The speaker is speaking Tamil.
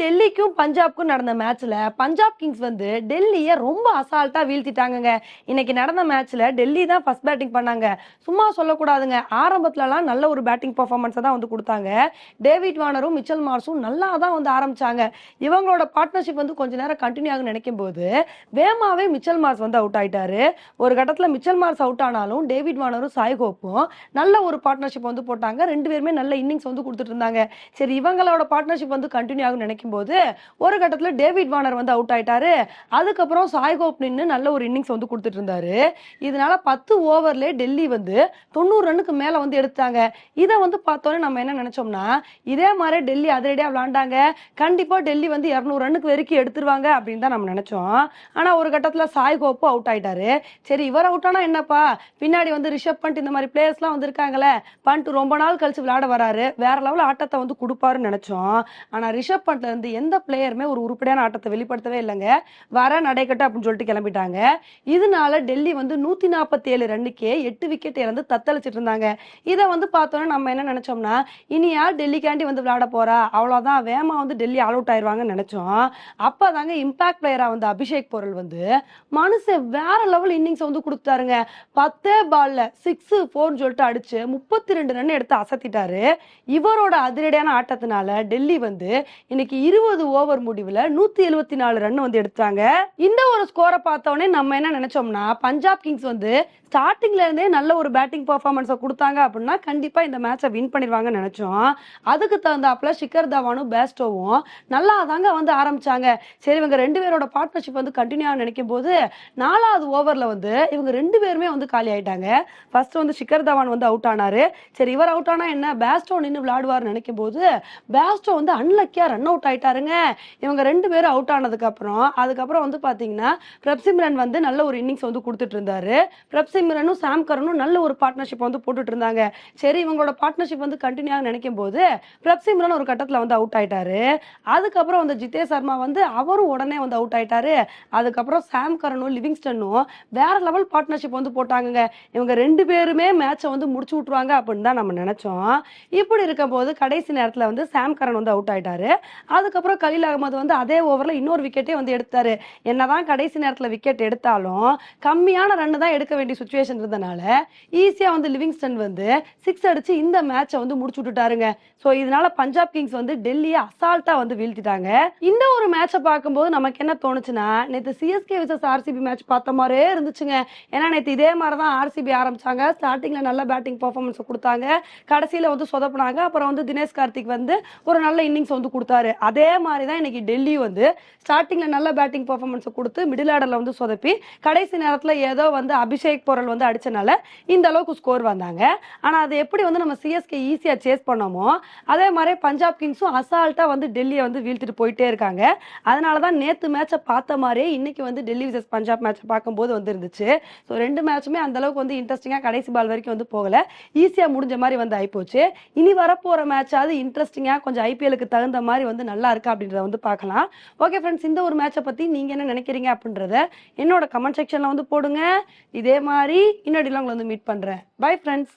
டெல்லிக்கும் பஞ்சாப்க்கும் நடந்த மேட்ச்ல பஞ்சாப் கிங்ஸ் வந்து டெல்லியை ரொம்ப அசால்ட்டா வீழ்த்திட்டாங்கங்க. இன்னைக்கு நடந்த மேட்ச்ல டெல்லி தான் ஃபர்ஸ்ட் பேட்டிங் பண்ணாங்க. சும்மா சொல்லக்கூடாதுங்க. ஆரம்பத்துலலாம் நல்ல ஒரு பேட்டிங் பர்ஃபார்மன்ஸை தான் வந்து கொடுத்தாங்க. டேவிட் வானரும் மிச்சல் மார்ஸும் நல்லா தான் வந்து ஆரம்பிச்சாங்க. இவங்களோட பார்ட்னர்ஷிப் வந்து கொஞ்ச நேரம் கண்டினியூ ஆகும் நினைக்கும் போது வேமாவே மிச்சல் மார்ஸ் வந்து அவுட் ஆயிட்டாரு. ஒரு கட்டத்தில் மிச்சல் மார்ஸ் அவுட் ஆனாலும் டேவிட் வானரும் சாய்கோப்பும் நல்ல ஒரு பார்ட்னர்ஷிப் வந்து போட்டாங்க. ரெண்டு பேருமே நல்ல இன்னிங்ஸ் வந்து கொடுத்துட்டு இருந்தாங்க. சரி இவங்களோட பார்ட்னர்ஷிப் வந்து கண்டினியூ ஆகும் நினைக்கும் போது ஒரு கட்டத்தில் டேவிட் வார்னர் வந்து அவுட் ஆயிட்டாரு. அதுக்கப்புறம் சாய்கோப் நின்று நல்ல ஒரு இன்னிங்ஸ் வந்து கொடுத்துட்டு இருந்தாரு. இதனால பத்து ஓவர்லேயே டெல்லி வந்து தொண்ணூறு ரன்னுக்கு மேலே வந்து எடுத்தாங்க இதை வந்து பார்த்தோன்னே நம்ம என்ன நினைச்சோம்னா இதே மாதிரி டெல்லி அதிரடியாக விளாண்டாங்க. கண்டிப்பாக டெல்லி வந்து இரநூறு ரன்னுக்கு வரைக்கும் எடுத்துருவாங்க அப்படின்னு தான் நம்ம நினைச்சோம். ஆனால் ஒரு கட்டத்தில் சாய் ஹோப்பு அவுட் ஆயிட்டாரு. சரி இவர் அவுட் ஆனால் என்னப்பா? பின்னாடி வந்து ரிஷப் பண்ட் இந்த மாதிரி பிளேயர்ஸ்லாம் வந்து இருக்காங்களே பண்ட் ரொம்ப நாள் கழிச்சு விளையாட வராரு. வேற லெவல் ஆட்டத்தை வந்து கொடுப்பாருன்னு நினைச்சோம். ஆனால் ரிஷப் பண்ட்ல இருந்து எந்த பிளேயருமே ஒரு உருப்படியான ஆட்டத்தை வெளிப்படுத்தவே இல்லைங்க. வர நடைக்கட்டு அப்படின்னு சொல்லிட்டு கிளம்பிட்டாங்க. இதனால டெல்லி வந்து நூத்தி நாற்பத்தி ஏழு ரன்னுக்கே எட்டு விக்கெட் இறந்து தத்தளிச்சிட்டு இருந்தாங்க. இதை வந்து பார்த்தோன்னா நம்ம என்ன நினைச்சோம்னா இனி யார் டெல்லிக்காண்டி வந்து விளையாட போறா? அவ்வளவுதான். வேமா வந்து டெல்லி ஆல் அவுட் ஆயிடுவாங்கன்னு நினைச்சோம். அப்பதாங்க இம்பாக்ட் பிளேயரா வந்து அபிஷேக் பொருள் வந்து மனுஷன் வேற லெவல் இன்னிங்ஸ் வந்து கொடுத்தாருங்க பத்தே பால்ல சிக்ஸ் ஃபோர்னு சொல்லிட்டு அடிச்சு முப்பத்தி ரெண்டு ரன் எடுத்து அசத்திட்டாரு. இவரோட அதிரடியான ஆட்டத்தினால டெல்லி வந்து இன்னைக்கு இருபது ஓவர் முடிவுல நூத்தி எழுபத்தி நாலு ரன் வந்து எடுத்தாங்க. இந்த ஒரு ஸ்கோரை பார்த்தோன்னே நம்ம என்ன நினைச்சோம்னா பஞ்சாப் கிங்ஸ் வந்து ஸ்டார்டிங்ல இருந்தே நல்ல ஒரு பேட்டிங் பர்ஃபார்மன்ஸை கொடுத்தாங்க அப்படின்னா கண்டிப்பா இந்த மேட்சை வின் பண்ணிடுவாங்கன்னு நினைச்சோம். அதுக்கு தகுந்தாப்புல ஷிகர் தவானும் பேஸ்டோவும் நல்லா தாங்க வந்து ஆரம்பிச்சாங்க. சரி இவங்க ரெண்டு பேரோட பார்ட்னர்ஷிப் வந்து கண்டினியூ நினைக்கும் போது நாலாவது ஓவர்ல வந்து இவங்க ரெண்டு பேருமே வந்து காலி ஆயிட்டாங்க. ஃபர்ஸ்ட் வந்து ஷிகர் தவான் வந்து அவுட் ஆனாரு. சரி இவர் அவுட் ஆனா என்ன? பேஸ்டோ நின்று விளையாடுவார்னு நினைக்கும் போது பேஸ்டோ வந்து அன்லக்கியா ரன் அவுட் ஆயிட்டாருங்க இவங்க ரெண்டு பேரும் அவுட் ஆனதுக்கு அப்புறம் அதுக்கப்புறம் வந்து பாத்தீங்கன்னா பிரப்சிம்ரன் வந்து நல்ல ஒரு இன்னிங்ஸ் வந்து கொடுத்துட்டு இருந்தாரு பிரப்சிம்ரனும் சாம் கரனும் நல்ல ஒரு பார்ட்னர்ஷிப் வந்து போட்டுட்டு இருந்தாங்க சரி இவங்களோட பார்ட்னர்ஷிப் வந்து கண்டினியூ ஆக நினைக்கும் போது பிரப்சிம்ரன் ஒரு கட்டத்தில் வந்து அவுட் ஆயிட்டாரு. அதுக்கப்புறம் வந்து ஜிதே சர்மா வந்து அவரும் உடனே வந்து அவுட் ஆயிட்டாரு. அதுக்கப்புறம் சாம்கரனும் லிவிங்ஸ்டனும் வேற லெவல் பார்ட்னர்ஷிப் வந்து போட்டாங்க இவங்க ரெண்டு பேருமே மேட்சை வந்து முடிச்சு விட்டுருவாங்க அப்படின்னு தான் நம்ம நினைச்சோம். இப்படி இருக்கும்போது கடைசி நேரத்தில் வந்து சாம் கரன் வந்து அவுட் ஆயிட்டாரு. அதுக்கப்புறம் கலீல் அகமது வந்து அதே ஓவரில் இன்னொரு விக்கெட்டே வந்து எடுத்தாரு. என்னதான் கடைசி நேரத்தில் விக்கெட் எடுத்தாலும் கம்மியான ரன் தான் எடுக்க வேண்டிய சுச்சுவேஷன் இருந்தனால ஈஸியாக வந்து லிவிங்ஸ்டன் வந்து சிக்ஸ் அடித்து இந்த மேட்சை வந்து முடிச்சு விட்டுட்டாருங்க. ஸோ இதனால பஞ்சாப் கிங்ஸ் வந்து டெல்லியை அசால்ட்டாக வந்து வீழ்த்திட்டாங்க. இந்த ஒரு மேட்சை பார்க்கும்போது நமக்கு என்ன தோணுச்சுன்னா நேற்று சிஎஸ்கே விசஸ் ஆர்சிபி மேட்ச் பார்த்த மாதிரியே இருந்துச்சுங்க. ஏன்னா நேற்று இதே மாதிரி தான் ஆர்சிபி ஆரம்பிச்சாங்க. ஸ்டார்டிங்கில் நல்ல பேட்டிங் பர்ஃபார்மன்ஸ் கொடுத்தாங்க. கடைசியில் வந்து சொதப்புனாங்க. அப்புறம் வந்து தினேஷ் கார்த்திக் வந்து ஒரு நல்ல இன்னிங்ஸ் வந்து கொடுத்தாரு. அதே அதே மாதிரி தான் இன்னைக்கு டெல்லி வந்து ஸ்டார்டிங்ல நல்ல பேட்டிங் பர்ஃபார்மன்ஸை கொடுத்து மிடில் ஆர்டர்ல வந்து சொதப்பி கடைசி நேரத்தில் ஏதோ வந்து அபிஷேக் பொருள் வந்து அடிச்சனால இந்த அளவுக்கு ஸ்கோர் வந்தாங்க. ஆனால் அது எப்படி வந்து நம்ம சிஎஸ்கே ஈஸியாக சேஸ் பண்ணோமோ அதே மாதிரி பஞ்சாப் கிங்ஸும் அசால்ட்டாக வந்து டெல்லியை வந்து வீழ்த்திட்டு போயிட்டே இருக்காங்க. அதனால தான் நேற்று மேட்சை பார்த்த மாதிரியே இன்னைக்கு வந்து டெல்லி விசஸ் பஞ்சாப் மேட்சை பார்க்கும்போது வந்து இருந்துச்சு ஸோ ரெண்டு மேட்சுமே அந்த அளவுக்கு வந்து இன்ட்ரெஸ்டிங்காக கடைசி பால் வரைக்கும் வந்து போகல. ஈஸியாக முடிஞ்ச மாதிரி வந்து ஆயிப்போச்சு. இனி வரப்போகிற மேட்சாவது இன்ட்ரெஸ்டிங்காக கொஞ்சம் ஐபிஎலுக்கு தகுந்த மாதிரி வந்து நல்ல இருக்கா அப்படின்றத வந்து பார்க்கலாம். ஓகே ஃப்ரெண்ட்ஸ் இந்த ஒரு மேட்சை பற்றி நீங்கள் என்ன நினைக்கிறீங்க அப்படின்றத என்னோட கமெண்ட் செக்ஷனில் வந்து போடுங்க. இதே மாதிரி இன்னொடிலாம் உங்களை வந்து மீட் பண்ணுறேன் பை ஃப்ரெண்ட்ஸ்